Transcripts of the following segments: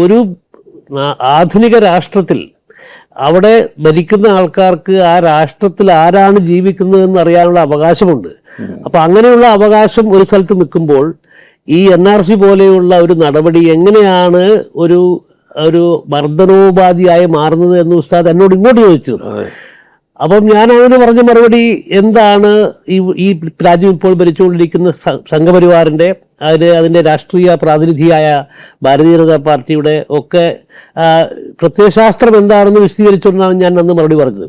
ഒരു ആധുനിക രാഷ്ട്രത്തിൽ അവിടെ ഭരിക്കുന്ന ആൾക്കാർക്ക് ആ രാഷ്ട്രത്തിൽ ആരാണ് ജീവിക്കുന്നതെന്ന് അറിയാനുള്ള അവകാശമുണ്ട്. അപ്പം അങ്ങനെയുള്ള അവകാശം ഒരു സ്ഥലത്ത് നിൽക്കുമ്പോൾ ഈ എൻ ആർ സി പോലെയുള്ള ഒരു നടപടി എങ്ങനെയാണ് ഒരു ഒരു മർദ്ദനോപാധിയായി മാറുന്നത് എന്ന് ഉസ്താദ് എന്നോട് ഇങ്ങോട്ട് ചോദിച്ചു. അപ്പം ഞാൻ അതിന് പറഞ്ഞ മറുപടി എന്താണ്? ഈ ഈ രാജ്യം ഇപ്പോൾ ഭരിച്ചുകൊണ്ടിരിക്കുന്ന സംഘപരിവാറിന്റെ അതിന് അതിന്റെ രാഷ്ട്രീയ പ്രാതിനിധിയായ ഭാരതീയ ജനതാ പാർട്ടിയുടെ ഒക്കെ പ്രത്യയശാസ്ത്രം എന്താണെന്ന് വിശദീകരിച്ചുകൊണ്ടാണ് ഞാൻ അന്ന് മറുപടി പറഞ്ഞത്.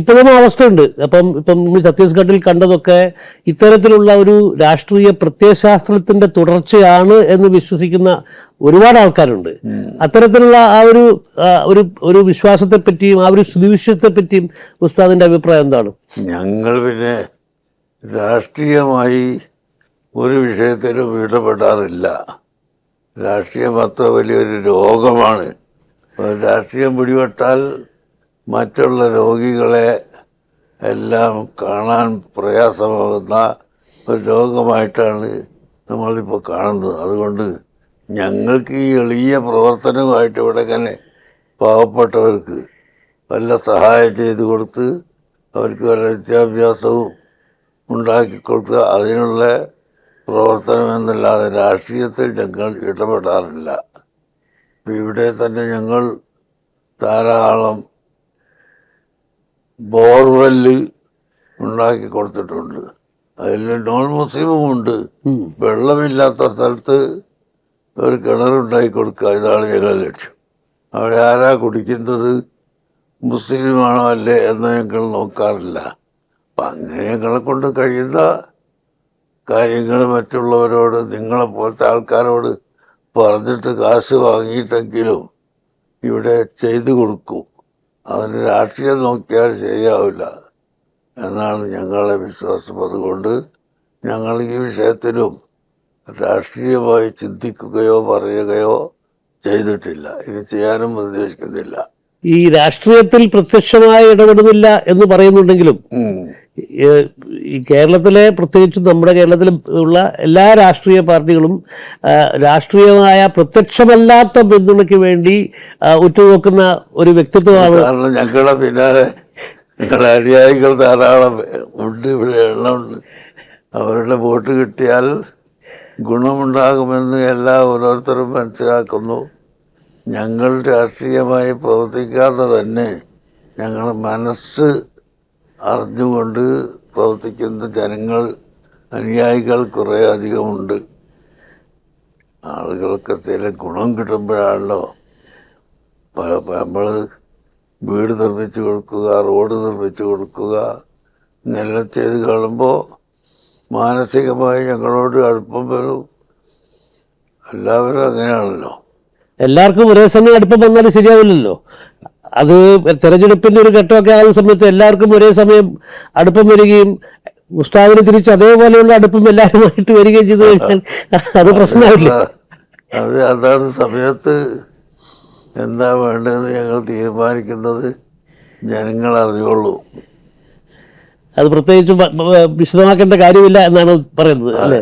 ഇപ്പോഴും അവസ്ഥയുണ്ട്. അപ്പം ഇപ്പം നമ്മൾ ഛത്തീസ്ഗഡിൽ കണ്ടതൊക്കെ ഇത്തരത്തിലുള്ള ഒരു രാഷ്ട്രീയ പ്രത്യയശാസ്ത്രത്തിന്റെ തുടർച്ചയാണ് എന്ന് വിശ്വസിക്കുന്ന ഒരുപാട് ആൾക്കാരുണ്ട്. അത്തരത്തിലുള്ള ആ ഒരു ഒരു ഒരു വിശ്വാസത്തെ പറ്റിയും ആ ഒരു സുവിശേഷത്തെ പറ്റിയും ഉസ്താദിന്റെ അഭിപ്രായം എന്താണ്? ഞങ്ങൾ പിന്നെ രാഷ്ട്രീയമായി ഒരു വിഷയത്തിലും ഇടപെടാറില്ല. രാഷ്ട്രീയം അത്ര വലിയൊരു രോഗമാണ്. രാഷ്ട്രീയം പിടിപെട്ടാൽ മറ്റുള്ള രോഗികളെ എല്ലാം കാണാൻ പ്രയാസമാകുന്ന ഒരു രോഗമായിട്ടാണ് നമ്മളിപ്പോൾ കാണുന്നത്. അതുകൊണ്ട് ഞങ്ങൾക്ക് ഈ എളിയ പ്രവർത്തനവുമായിട്ട് ഇവിടെ തന്നെ പാവപ്പെട്ടവർക്ക് വല്ല സഹായം ചെയ്ത് കൊടുത്ത് അവർക്ക് വല്ല വിദ്യാഭ്യാസവും ഉണ്ടാക്കി കൊടുക്കുക അതിനുള്ള പ്രവർത്തനം എന്നല്ലാതെ രാഷ്ട്രീയത്തിൽ ഞങ്ങൾ ഇടപെടാറില്ല. ഇവിടെ തന്നെ ഞങ്ങൾ ധാരാളം ബോർവെല്ല് ഉണ്ടാക്കി കൊടുത്തിട്ടുണ്ട്. അതിൽ നോൺ മുസ്ലിമും ഉണ്ട് വെള്ളമില്ലാത്ത സ്ഥലത്ത് ഒരു കിണറുണ്ടാക്കി കൊടുക്കുക. ഇതാണ് ഞങ്ങളുടെ ലക്ഷ്യം. അവിടെ ആരാ കുടിക്കുന്നത്? മുസ്ലിമാണോ അല്ലേ എന്ന് ഞങ്ങൾ നോക്കാറില്ല. അപ്പം അങ്ങനെ ഞങ്ങളെ കൊണ്ട് കഴിയുന്ന കാര്യങ്ങൾ മറ്റുള്ളവരോട് നിങ്ങളെ പോലത്തെ ആൾക്കാരോട് പറഞ്ഞിട്ട് കാശ് വാങ്ങിയിട്ടെങ്കിലും ഇവിടെ ചെയ്തു കൊടുക്കും. അതിന് രാഷ്ട്രീയം നോക്കിയാൽ ശരിയാവില്ല എന്നാണ് ഞങ്ങളുടെ വിശ്വാസം. അതുകൊണ്ട് ഞങ്ങൾ ഈ വിഷയത്തിലും രാഷ്ട്രീയമായി ചിന്തിക്കുകയോ പറയുകയോ ചെയ്തിട്ടില്ല. ഇത് ചെയ്യാനും ഉദ്ദേശിക്കുന്നില്ല. ഈ രാഷ്ട്രീയത്തിൽ പ്രത്യക്ഷമായി ഇടപെടുന്നില്ല എന്ന് പറയുന്നുണ്ടെങ്കിലും ഈ കേരളത്തിലെ പ്രത്യേകിച്ചും നമ്മുടെ കേരളത്തിൽ ഉള്ള എല്ലാ രാഷ്ട്രീയ പാർട്ടികളും രാഷ്ട്രീയമായ പ്രത്യക്ഷമല്ലാത്ത പിന്തുണയ്ക്ക് വേണ്ടി ഉറ്റുനോക്കുന്ന ഒരു വ്യക്തിത്വമാണ്. കാരണം ഞങ്ങളുടെ പിന്നാലെ ഞങ്ങളുടെ അനുയായികൾ ധാരാളം ഉണ്ട് ഇവിടെ എണ്ണമുണ്ട്. അവരുടെ വോട്ട് കിട്ടിയാൽ ഗുണമുണ്ടാകുമെന്ന് എല്ലാ ഓരോരുത്തരും മനസ്സിലാക്കുന്നു. ഞങ്ങൾ രാഷ്ട്രീയമായി പ്രവർത്തിക്കാതെ തന്നെ ഞങ്ങളുടെ മനസ്സ് അറിഞ്ഞുകൊണ്ട് പ്രവർത്തിക്കുന്ന ജനങ്ങൾ അനുയായികൾ കുറേ അധികമുണ്ട്. ആളുകൾക്ക് എന്തെങ്കിലും ഗുണം കിട്ടുമ്പോഴാണല്ലോ നമ്മൾ വീട് നിർമ്മിച്ചു കൊടുക്കുക റോഡ് നിർമ്മിച്ചു കൊടുക്കുക ഇങ്ങനെല്ലാം ചെയ്ത് കാണുമ്പോൾ മാനസികമായി ഞങ്ങളോട് അടുപ്പം വരും. എല്ലാവരും അങ്ങനെയാണല്ലോ. എല്ലാവർക്കും ഒരേ സമയം അടുപ്പം വന്നാൽ ശരിയാവില്ലല്ലോ. അത് തെരഞ്ഞെടുപ്പിന്റെ ഒരു ഘട്ടമൊക്കെ ആകുന്ന സമയത്ത് എല്ലാവർക്കും ഒരേ സമയം അടുപ്പം വരികയും ഉസ്താദിന് തിരിച്ച് അതേപോലെയുള്ള അടുപ്പം എല്ലാവരുമായിട്ട് വരികയും ചെയ്തു കഴിഞ്ഞാൽ അത് പ്രശ്നമായില്ല അത് അതാത് സമയത്ത് എന്താ വേണ്ടതെന്ന് ഞങ്ങൾ തീരുമാനിക്കുന്നത് ജനങ്ങൾ അറിഞ്ഞുകൊള്ളൂ അത് പ്രത്യേകിച്ച് വിശദമാക്കേണ്ട കാര്യമില്ല എന്നാണ് പറയുന്നത് അല്ലേ?